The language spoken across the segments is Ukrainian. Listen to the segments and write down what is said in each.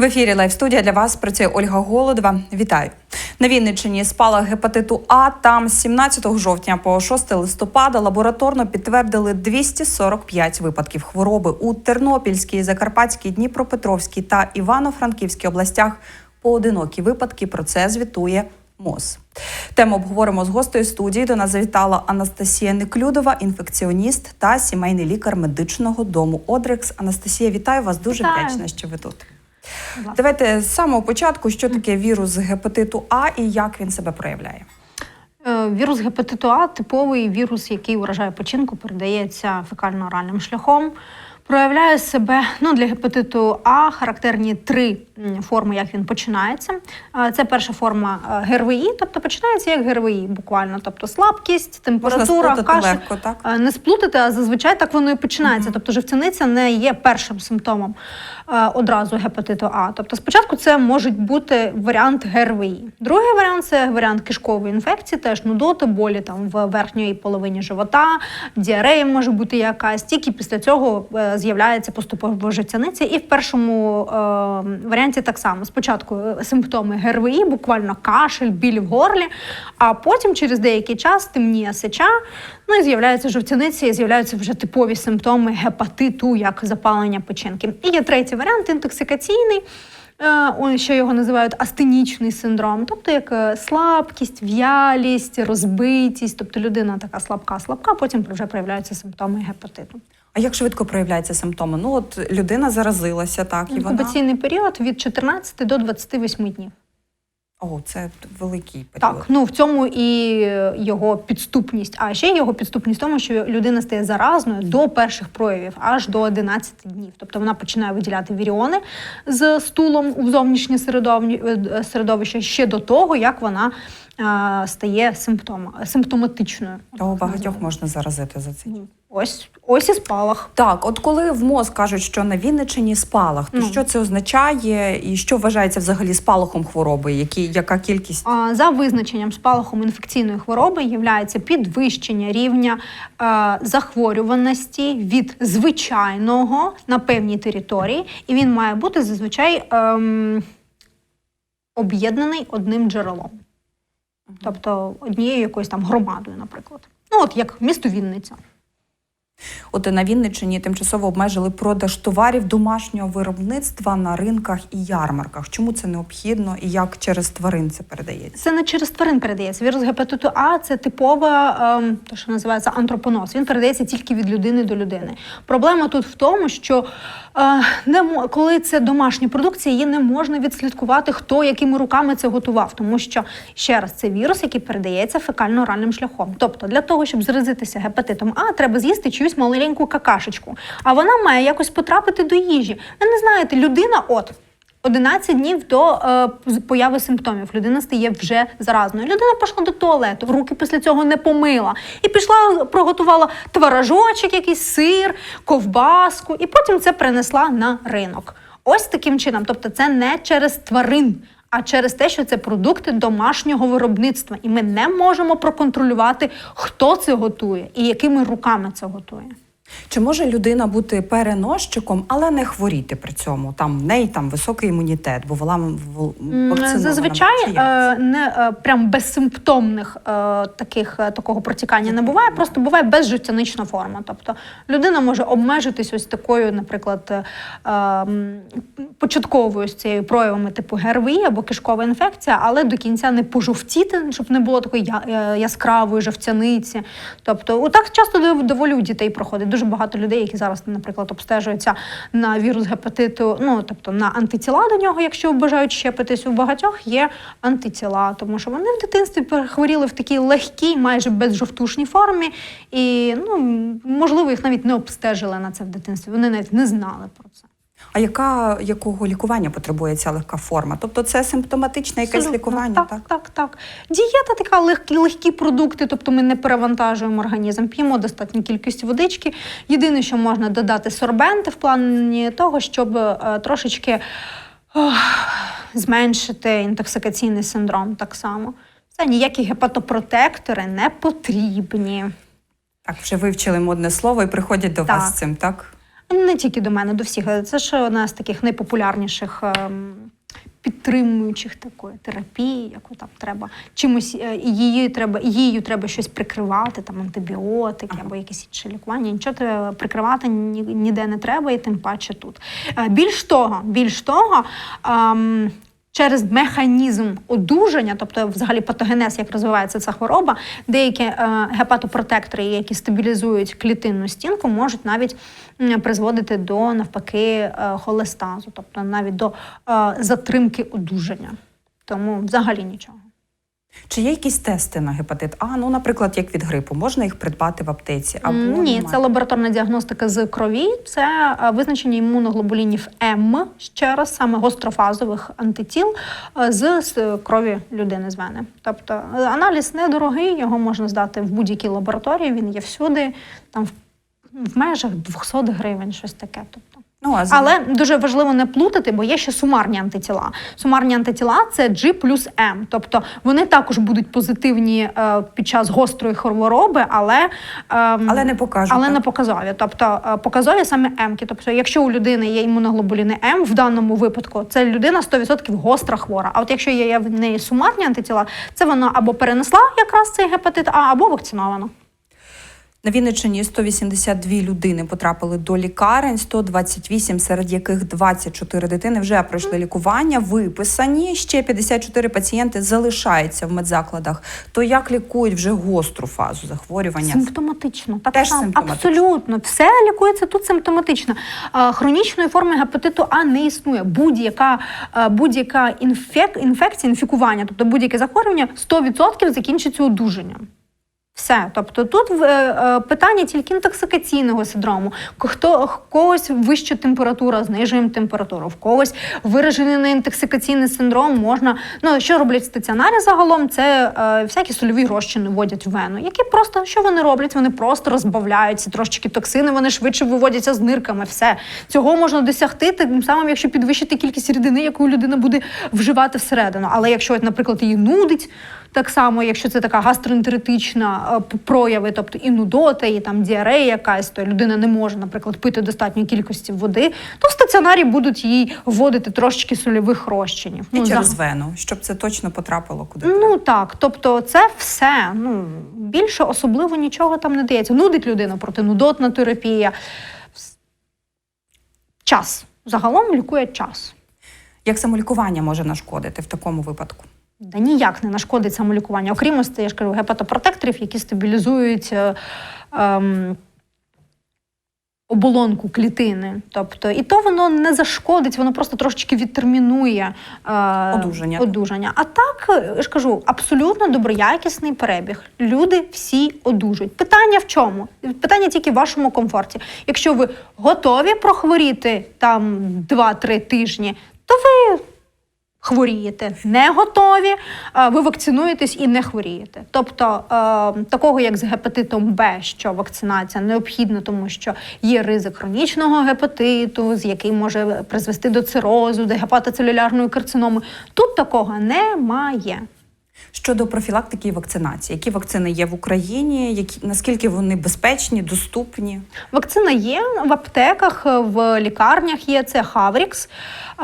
В ефірі Лайв студія для вас працює Ольга Голодова. Вітаю на Вінниччині. Спалах гепатиту А. Там з 17 жовтня по 6 листопада лабораторно підтвердили 245 випадків хвороби у Тернопільській, Закарпатській, Дніпропетровській та Івано-Франківській областях. Поодинокі випадки про це звітує МОЗ. Тему обговоримо з гостею студії. До нас завітала Анастасія Неклюдова, інфекціоніст та сімейний лікар медичного дому Одрекс. Анастасія, вітаю вас. Дуже Вітаю. вдячна, що ви тут. Давайте з самого початку, що таке вірус гепатиту А і як він себе проявляє. Е, Вірус гепатиту А типовий вірус, який уражає печінку, передається фекально-оральним шляхом. Проявляє себе ну, для гепатиту А характерні три форми, як він починається. Е, Це перша форма е, ГРВІ, тобто починається як ГРВІ, буквально, тобто слабкість, температура, кашель. легко, так? Не сплутати, а зазвичай так воно і починається. Тобто живцяниця не є першим симптомом одразу гепатиту А. Тобто спочатку це може бути варіант ГРВІ. Другий варіант це варіант кишкової інфекції, теж нудоти, болі там в верхньої половині живота, діарея може бути якась. Тільки після цього е, з'являється поступово життяниця. І в першому е, варіанті так само. Спочатку е, симптоми ГРВІ, буквально кашель, біль в горлі, а потім через деякий час темніє сеча, ну і з'являється жовтяниця, і з'являються вже типові симптоми гепатиту, як запалення печінки. І є третій варіант інтоксикаційний. е, Що його називають астенічний синдром, тобто як е, слабкість, в'ялість, розбитість, тобто людина така слабка, слабка, потім вже проявляються симптоми гепатиту. А як швидко проявляються симптоми? Ну от людина заразилася, так і вона Інкубаційний період від 14 до 28 днів. О, це великий період. Так, ну в цьому і його підступність. А ще його підступність в тому, що людина стає заразною до перших проявів, аж до 11 днів. Тобто вона починає виділяти віріони з стулом у зовнішнє е, середовище ще до того, як вона стає симптом, симптоматичною. Того багатьох можна заразити за це. Ось ось і спалах. Так, от коли в МОЗ кажуть, що на Вінниччині спалах, то Ну. що це означає, і що вважається взагалі спалахом хвороби? Які, яка кількість? За визначенням спалахом інфекційної хвороби є підвищення рівня е, захворюваності від звичайного на певній території, і він має бути зазвичай ем, об'єднаний одним джерелом, тобто однією якоюсь там громадою, наприклад. Ну, от як місто Вінниця. От на Вінниччині тимчасово обмежили продаж товарів домашнього виробництва на ринках і ярмарках. Чому це необхідно і як через тварин це передається? Це не через тварин передається. Вірус гепатиту А це типова, ем, то що називається антропоноз. Він передається тільки від людини до людини. Проблема тут в тому, що е, не коли це домашня продукція, її не можна відслідкувати, хто якими руками це готував. Тому що ще раз це вірус, який передається фекально-оральним шляхом. Тобто, для того, щоб заразитися гепатитом А, треба з'їсти чиюсь маленьку какашечку. А вона має якось потрапити до їжі. Ви не знаєте, людина, от. 11 днів до е, появи симптомів людина стає вже заразною. Людина пішла до туалету, руки після цього не помила. І пішла, приготувала творожочок, якийсь сир, ковбаску, і потім це принесла на ринок. Ось таким чином. Тобто, це не через тварин, а через те, що це продукти домашнього виробництва. І ми не можемо проконтролювати, хто це готує і якими руками це готує. Чи може людина бути переносчиком, але не хворіти при цьому? Там в неї там високий імунітет, бо вона вакцинована. Зазвичай е, не е, прям безсимптомних е, таких такого протікання не буває, просто буває безжиттєнична форма. Тобто людина може обмежитись ось такою, наприклад, початковою з цією проявами типу ГРВІ або кишкова інфекція, але до кінця не пожовтіти, щоб не було такої яскравої жовтяниці. Тобто, так часто дов- доволі у дітей проходить. Дуже багато людей, які зараз, наприклад, обстежуються на вірус гепатиту, ну тобто на антитіла до нього, якщо бажають щепитись, у багатьох є антитіла, тому що вони в дитинстві перехворіли в такій легкій, майже безжовтушній формі, і ну можливо їх навіть не обстежили на це в дитинстві. Вони навіть не знали про це. А яка якого лікування потребує ця легка форма? Тобто це симптоматичне якесь Абсолютно. лікування, так, так? так, так. Дієта така легкі, легкі продукти, тобто ми не перевантажуємо організм, п'ємо достатню кількість водички. Єдине, що можна додати сорбенти в плані того, щоб е, трошечки ох, зменшити інтоксикаційний синдром так само. Це ніякі гепатопротектори не потрібні. Так, вже вивчили модне слово і приходять до вас з цим, так? Не тільки до мене, до всіх. Це ж одна з таких найпопулярніших. ем, Підтримуючих такої терапії, яку там треба чимось е, її треба її треба щось прикривати, там антибіотики або якісь інші лікування. Нічого треба прикривати ні, ніде не треба, і тим паче тут. Е, Більш того, більш того. Через механізм одужання, тобто взагалі патогенез, як розвивається ця хвороба, деякі е, гепатопротектори, які стабілізують клітинну стінку, можуть навіть призводити до навпаки е, холестазу, тобто навіть до е, затримки одужання. Тому взагалі нічого. Чи є якісь тести на гепатит А? Ну, наприклад, як від грипу, можна їх придбати в аптеці? Або Ні, немає? це лабораторна діагностика з крові, це е, визначення імуноглобулінів М ще раз, саме гострофазових антитіл е, з, крові людини з вени. Тобто е, аналіз недорогий, його можна здати в будь-якій лабораторії, він є всюди, там в, в межах 200 гривень, щось таке. Тобто. Ну, а Але дуже важливо не плутати, бо є ще сумарні антитіла. Сумарні антитіла це G плюс M. Тобто вони також будуть позитивні е, під час гострої хвороби, але, ем, Але не покажуть, Але так? не показові. Тобто е, показові саме М-ки. Тобто, якщо у людини є імуноглобуліни М, в даному випадку це людина 100% гостра хвора. А от якщо є в неї сумарні антитіла, це вона або перенесла якраз цей гепатит А, або вакцинована. На Вінниччині 182 людини потрапили до лікарень, 128, серед яких 24 дитини вже пройшли лікування, виписані. Ще 54 пацієнти залишаються в медзакладах. То як лікують вже гостру фазу захворювання? Симптоматично. Так Теж симптоматично. Абсолютно. Все лікується тут симптоматично. Хронічної форми гепатиту А не існує. Будь-яка, будь-яка інфек, інфекція, інфікування, тобто будь-яке захворювання 100% закінчиться одужанням. Все, тобто тут е, е, питання тільки інтоксикаційного синдрому. Хто когось вища температура, знижуємо температуру, в когось виражений на інтоксикаційний синдром можна. Ну що роблять стаціонарі загалом? Це е, всякі сольові розчини вводять в вену, які просто що вони роблять? Вони просто розбавляють ці трошечки токсини, вони швидше виводяться з нирками. Все цього можна досягти тим самим, якщо підвищити кількість рідини, яку людина буде вживати всередину. Але якщо, наприклад, її нудить. Так само, якщо це така гастроентеритична е, прояви, тобто і нудота, і там діарея якась, то людина не може, наприклад, пити достатньої кількості води, то в стаціонарі будуть їй вводити трошечки сольових розчинів. І Ну, через за- вену, щоб це точно потрапило куди. Ну так, тобто це все. Ну більше особливо нічого там не дається. Нудить людина протинудотна терапія. Час. Загалом лікує час. Як самолікування може нашкодити в такому випадку? Ніяк не нашкодить самолікування. Окрім ось, я ж кажу, гепатопротекторів, які стабілізують е, ем, оболонку клітини. Тобто, і то воно не зашкодить, воно просто трошечки відтермінує е, Одужання. одужання. А так, я ж кажу, абсолютно доброякісний перебіг. Люди всі одужують. Питання в чому? Питання тільки в вашому комфорті. Якщо ви готові прохворіти там 2-3 тижні, то ви хворієте, не готові, е, ви вакцинуєтесь і не хворієте. Тобто е, такого, як з гепатитом Б, що вакцинація необхідна, тому що є ризик хронічного гепатиту, з який може призвести до цирозу, до гепатоцелюлярної карциноми. Тут такого немає. Щодо профілактики і вакцинації, які вакцини є в Україні, які наскільки вони безпечні, доступні? Вакцина є в аптеках, в лікарнях є це Хаврікс.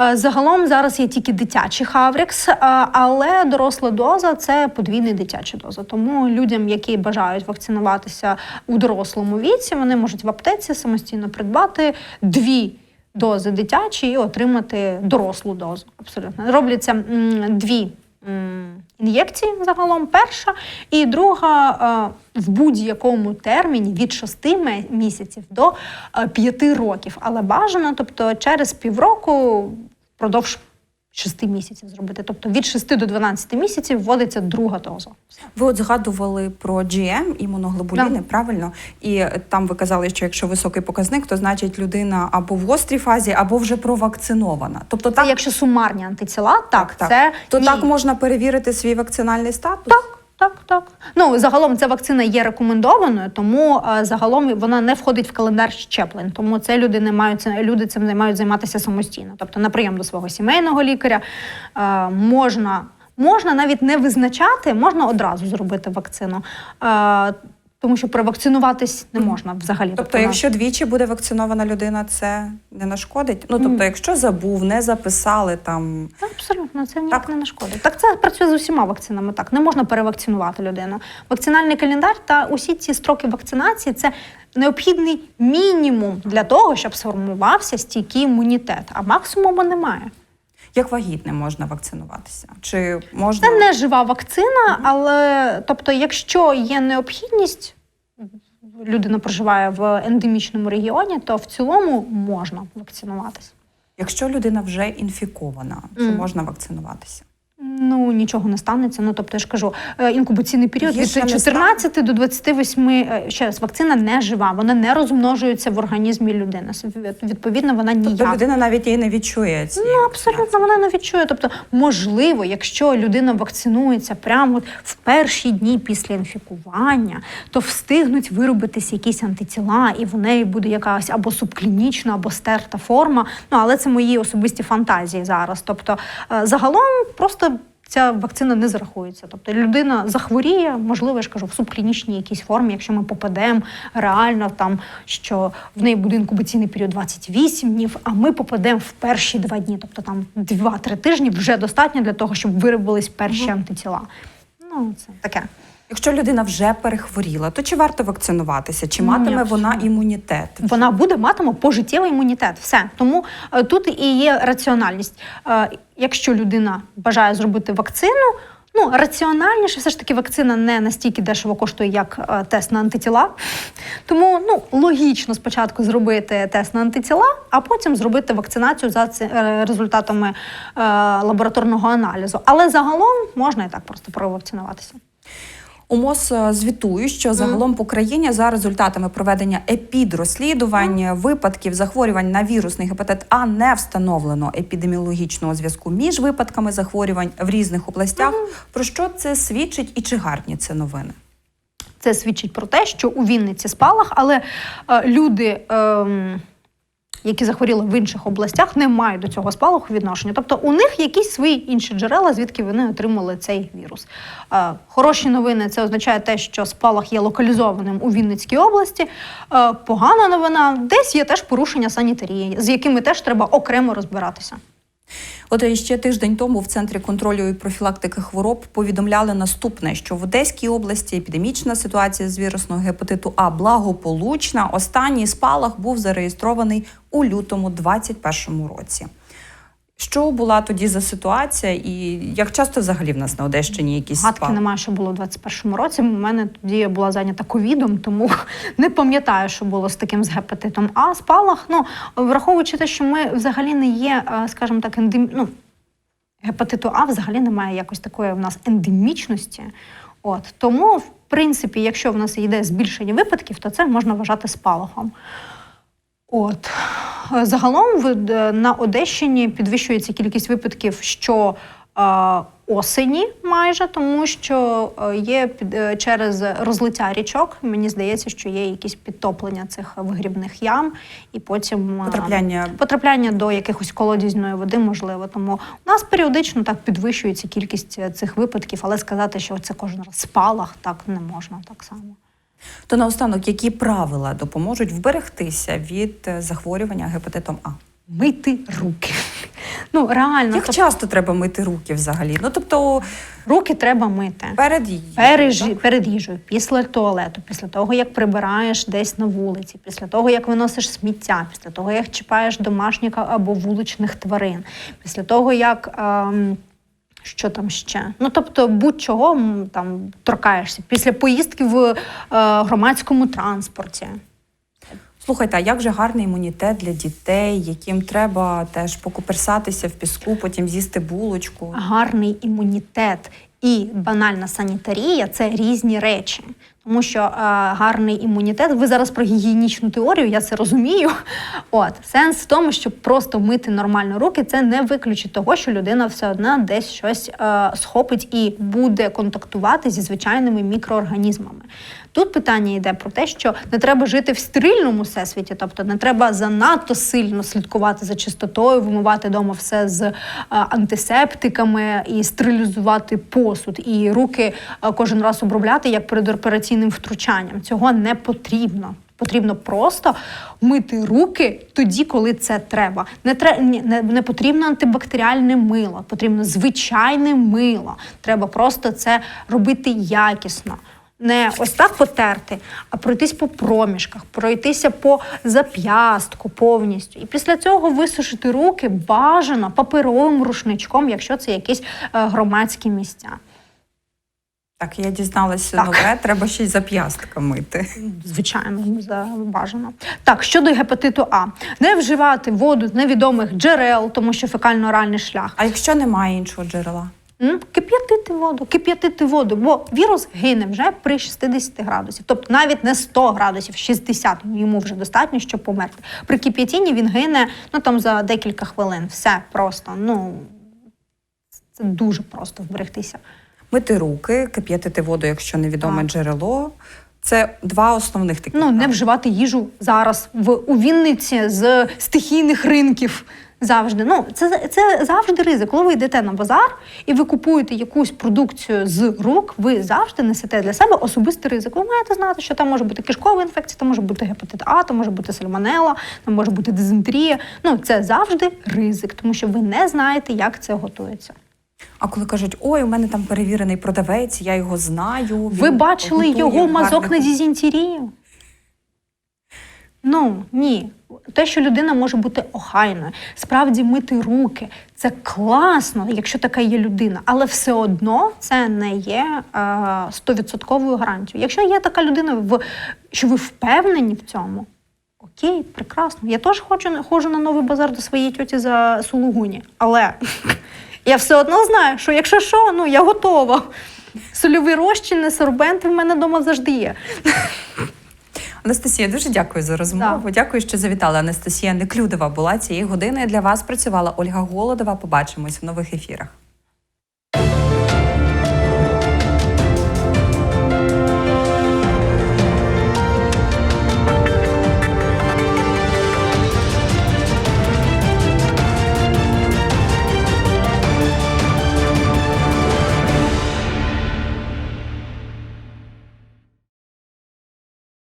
Е, Загалом зараз є тільки дитячий Хаврікс, е, але доросла доза це подвійна дитяча доза. Тому людям, які бажають вакцинуватися у дорослому віці, вони можуть в аптеці самостійно придбати дві. Дози дитячі і отримати дорослу дозу. Абсолютно робляться дві м, ін'єкції загалом. Перша і друга е, в будь-якому терміні від 6 місяців до 5 років. Але бажано, тобто через півроку впродовж 6 місяців зробити. Тобто від 6 до 12 місяців вводиться друга доза. Ви от згадували про GM, імуноглобуліни, Да. правильно? І е, там ви казали, що якщо високий показник, то значить людина або в гострій фазі, або вже провакцинована. Тобто Це так, якщо сумарні антитіла, так, так. це то ні. так можна перевірити свій вакцинальний статус? Так, так, так. Ну загалом ця вакцина є рекомендованою, тому а, загалом вона не входить в календар щеплень. Тому це люди не мають люди цим мають займатися самостійно. Тобто на прийом до свого сімейного лікаря а, можна. Можна навіть не визначати, можна одразу зробити вакцину. Тому що провакцинуватись не можна взагалі. Тобто, якщо двічі буде вакцинована людина, це не нашкодить. Ну тобто, якщо забув, не записали там. Абсолютно, це ніяк Так. не нашкодить. Так це працює з усіма вакцинами. Так не можна перевакцинувати людину. Вакцинальний календар та усі ці строки вакцинації це необхідний мінімум для того, щоб сформувався стійкий імунітет. А максимуму немає. Як вагітним можна вакцинуватися? Чи можна Це не жива вакцина, але тобто, якщо є необхідність, людина проживає в ендемічному регіоні, то в цілому можна вакцинуватися. якщо людина вже інфікована, чи mm. можна вакцинуватися? Ну нічого не станеться. Ну тобто, я ж кажу, е, інкубаційний період від 14 до 28, е, ще раз, вакцина не жива, вона не розмножується в організмі людини. Відповідно, вона ніяк. Тобто людина навіть її не відчує цієї Ну, абсолютно вона не відчує. Тобто, можливо, якщо людина вакцинується прямо в перші дні після інфікування, то встигнуть виробитися якісь антитіла, і в неї буде якась або субклінічна, або стерта форма. Ну але це мої особисті фантазії зараз. Тобто, е, загалом просто. Ця вакцина не зарахується. Тобто людина захворіє, можливо, я ж кажу, в субклінічній якійсь формі, якщо ми попадемо реально там, що в неї буде інкубаційний період 28 днів, а ми попадемо в перші два дні, тобто там 2-3 тижні вже достатньо для того, щоб виробились перші антитіла. Ну, це таке. Якщо людина вже перехворіла, то чи варто вакцинуватися? Чи Ні, матиме вона імунітет? Вона буде матиме пожиттєвий імунітет. Все. Тому е, тут і є раціональність. Е, якщо людина бажає зробити вакцину, ну раціональніше, все ж таки, вакцина не настільки дешево коштує, як е, тест на антитіла. Тому ну логічно спочатку зробити тест на антитіла, а потім зробити вакцинацію за ці- е, результатами е, лабораторного аналізу. Але загалом можна і так просто провакцинуватися. У МОЗ е, звітують, що загалом по країні за результатами проведення епідрозслідувань випадків захворювань на вірусний гепатит А не встановлено епідеміологічного зв'язку між випадками захворювань в різних областях. Про що це свідчить і чи гарні це новини? Це свідчить про те, що у Вінниці спалах, але е, люди, ем, які захворіли в інших областях, не мають до цього спалаху відношення. Тобто у них якісь свої інші джерела, звідки вони отримали цей вірус. Е, хороші новини це означає те, що спалах є локалізованим у Вінницькій області. Е, погана новина, десь є теж порушення санітарії, з якими теж треба окремо розбиратися. От ще тиждень тому в центрі контролю і профілактики хвороб повідомляли наступне: що в Одеській області епідемічна ситуація з вірусного гепатиту А благополучна. Останній спалах був зареєстрований у лютому 2021 році. Що була тоді за ситуація, і як часто взагалі в нас на Одещині якісь Гадки немає, що було у 21-му році. У мене тоді я була зайнята ковідом, тому не пам'ятаю, що було з таким з гепатитом. А спалах, ну враховуючи те, що ми взагалі не є, е, скажімо так, ендем... ну, гепатиту А взагалі немає якось такої в нас ендемічності. От тому, в принципі, якщо в нас йде збільшення випадків, то це можна вважати спалахом. От загалом е, на Одещині підвищується кількість випадків, що е, осені майже, тому що е, є через розлиття річок. Мені здається, що є якісь підтоплення цих вигрібних ям, і потім Потрапляння потрапляння до якихось колодязної води можливо. Тому у нас періодично так підвищується кількість цих випадків, але сказати, що це кожен раз спалах, так не можна так само. То наостанок, які правила допоможуть вберегтися від е, захворювання гепатитом А? Мити руки. Ну реально, Як тобто, часто треба мити руки взагалі? Ну тобто руки треба мити. перед їжею, жі- перед їжею, після туалету, після того, як прибираєш десь на вулиці, після того, як виносиш сміття, після того, як чіпаєш домашніх або вуличних тварин, після того, як. Ем, що там ще? Ну тобто, будь-чого там торкаєшся після поїздки в е, громадському транспорті. Слухайте, а як же гарний імунітет для дітей, яким треба теж покуперсатися в піску, потім з'їсти булочку? гарний імунітет і банальна санітарія це різні речі. Тому що е, гарний імунітет, ви зараз про гігієнічну теорію, я це розумію. От сенс в тому, щоб просто мити нормально руки, це не виключить того, що людина все одно десь щось е, схопить і буде контактувати зі звичайними мікроорганізмами. Тут питання йде про те, що не треба жити в стерильному всесвіті, тобто не треба занадто сильно слідкувати за чистотою, вимивати вдома все з е, антисептиками і стерилізувати посуд, і руки е, кожен раз обробляти як перед операційним втручанням. Цього не потрібно. Потрібно просто мити руки тоді, коли це треба. Не, тре, не, не потрібно антибактеріальне мило, потрібно звичайне мило. Треба просто це робити якісно. Не ось так потерти, а пройтись по проміжках, пройтися по зап'ястку повністю. І після цього висушити руки бажано паперовим рушничком, якщо це якісь е, громадські місця. Так, я дізналася Так. нове, треба ще й зап'ястка мити. Звичайно, бажано. Так, щодо гепатиту А, не вживати воду з невідомих джерел, тому що фекально-оральний шлях. А якщо немає іншого джерела? Кип'ятити воду, кип'ятити воду, бо вірус гине вже при 60 градусів. Тобто навіть не 100 градусів, 60 йому вже достатньо, щоб померти. При кип'ятінні він гине ну там за декілька хвилин. Все просто. Ну це дуже просто вберегтися. Мити руки, кип'ятити воду, якщо невідоме Так. джерело. Це два основних таких. Ну, не вживати їжу зараз в у Вінниці з стихійних ринків. Завжди. Ну, це, це завжди ризик. Коли ви йдете на базар і ви купуєте якусь продукцію з рук, ви завжди несете для себе особистий ризик. Ви маєте знати, що там може бути кишкова інфекція, там може бути гепатит А, там може бути сальмонела, там може бути дизентерія. Ну, це завжди ризик, тому що ви не знаєте, як це готується. А коли кажуть, ой, у мене там перевірений продавець, я його знаю. Ви бачили його мазок гарно». на дизентерію? Ну ні. Те, що людина може бути охайною, справді мити руки, це класно, якщо така є людина, але все одно це не є е, стовідсотковою гарантією. Якщо є така людина, в, що ви впевнені в цьому, окей, прекрасно. Я теж хочу, ходжу на новий базар до своєї тьоті за сулугуні, але я все одно знаю, що якщо що, ну я готова. Сольові розчини, сорбенти в мене вдома завжди є. Анастасія, дуже дякую за розмову. Дякую, що завітала. Анастасія Неклюдова була цієї години. Для вас працювала Ольга Голодова. Побачимось в нових ефірах.